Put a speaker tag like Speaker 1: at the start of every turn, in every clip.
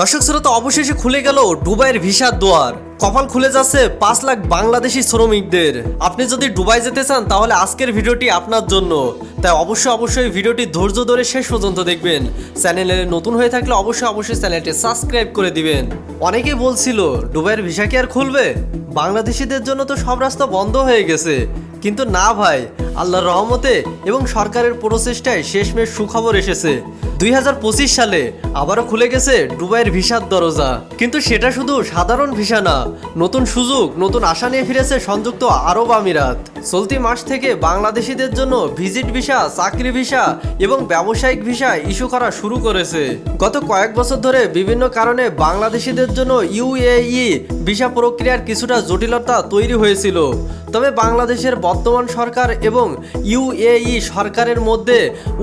Speaker 1: দর্শক শ্রোতা, অবশেষে খুলে গেল দুবাইয়ের ভিসার দুয়ার। কপাল খুলে যাচ্ছে পাঁচ লাখ বাংলাদেশি শ্রমিকদের। আপনি যদি দুবাই যেতে চান, তাহলে আজকের ভিডিওটি আপনার জন্য। তাই অবশ্যই অবশ্যই ভিডিওটি ধৈর্য ধরে শেষ পর্যন্ত দেখবেন। চ্যানেলে নতুন হয়ে থাকলে অবশ্যই অবশ্যই চ্যানেলটি সাবস্ক্রাইব করে দিবেন। অনেকেই বলছিল, দুবাইয়ের ভিসা কি আর খুলবে? বাংলাদেশিদের জন্য তো সব রাস্তা বন্ধ হয়ে গেছে। কিন্তু না ভাই আল্লাহর রহমতে এবং সরকারের প্রচেষ্টায় শেষমেশ সুখবর এসেছে। দুই হাজার পঁচিশ সালে আবারও খুলে গেছে দুবাইয়ের ভিসার দরজা। কিন্তু সেটা শুধু সাধারণ ভিসা না, নতুন সুযোগ, নতুন আশা নিয়ে ফিরেছে সংযুক্ত আরব আমিরাত। চলতি মাস থেকে বাংলাদেশিদের জন্য ভিজিট ভিসা, চাকরি ভিসা এবং ব্যবসায়িক ভিসা ইস্যু করা শুরু করেছে। গত কয়েক বছর ধরে বিভিন্ন কারণে বাংলাদেশিদের জন্য ইউএই ভিসা প্রক্রিয়ার কিছুটা জটিলতা তৈরি হয়েছিল। তবে বাংলাদেশের বর্তমান সরকার এবং ইউএই সরকারের মধ্যে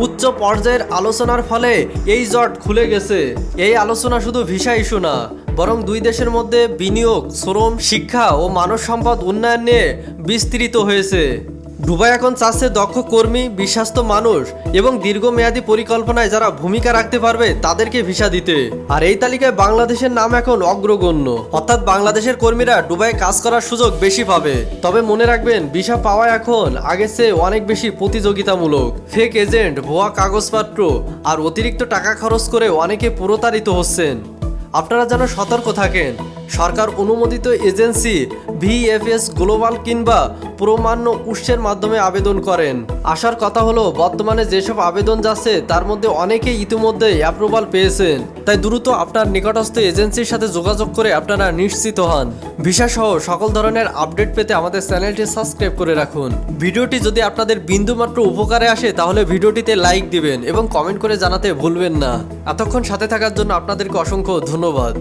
Speaker 1: উচ্চ পর্যায়ের আলোচনার ফলে এই জট খুলে গেছে। এই আলোচনা শুধু ভিসা ইস্যু না, বরং দুই দেশের মধ্যে বিনিয়োগ, শ্রম, শিক্ষা ও মানব সম্পদ উন্নয়ন নিয়ে বিস্তৃত হয়েছে। দুবাই এখন চাচ্ছে দক্ষ কর্মী বিশ্বস্ত মানুষ এবং দীর্ঘমেয়াদী পরিকল্পনায় যারা ভূমিকা রাখতে পারবে তাদেরকে ভিসা দিতে। আর এই তালিকায় বাংলাদেশের নাম এখন অগ্রগণ্য। অর্থাৎ বাংলাদেশের কর্মীরা দুবাই কাজ করার সুযোগ বেশি পাবে। তবে মনে রাখবেন, ভিসা পাওয়া এখন আগের চেয়ে অনেক বেশি প্রতিযোগিতামূলক। ফেক এজেন্ট ভুয়া কাগজপত্র আর অতিরিক্ত টাকা খরচ করে অনেকে প্রতারিত হচ্ছেন। আপনারা যেন সতর্ক থাকেন। সরকার অনুমোদিত এজেন্সি ভিএফএস গ্লোবাল কিংবা প্রমাণ্য উৎসের মাধ্যমে আবেদন করেন। আসার কথা হলো, বর্তমানে যেসব আবেদন যাচ্ছে, তার মধ্যে অনেকেই ইতিমধ্যে অ্যাপ্রুভাল পেয়েছেন। তাই দ্রুত আপনার নিকটস্থ এজেন্সির সাথে যোগাযোগ করে আপনারা নিশ্চিত হন। ভিসা সহ সকল ধরনের আপডেট পেতে আমাদের চ্যানেলটি সাবস্ক্রাইব করে রাখুন। ভিডিওটি যদি আপনাদের বিন্দুমাত্র উপকারে আসে, তাহলে ভিডিওটিতে লাইক দিবেন এবং কমেন্ট করে জানাতে ভুলবেন না। এতক্ষণ সাথে থাকার জন্য আপনাদেরকে অসংখ্য ধন্যবাদ।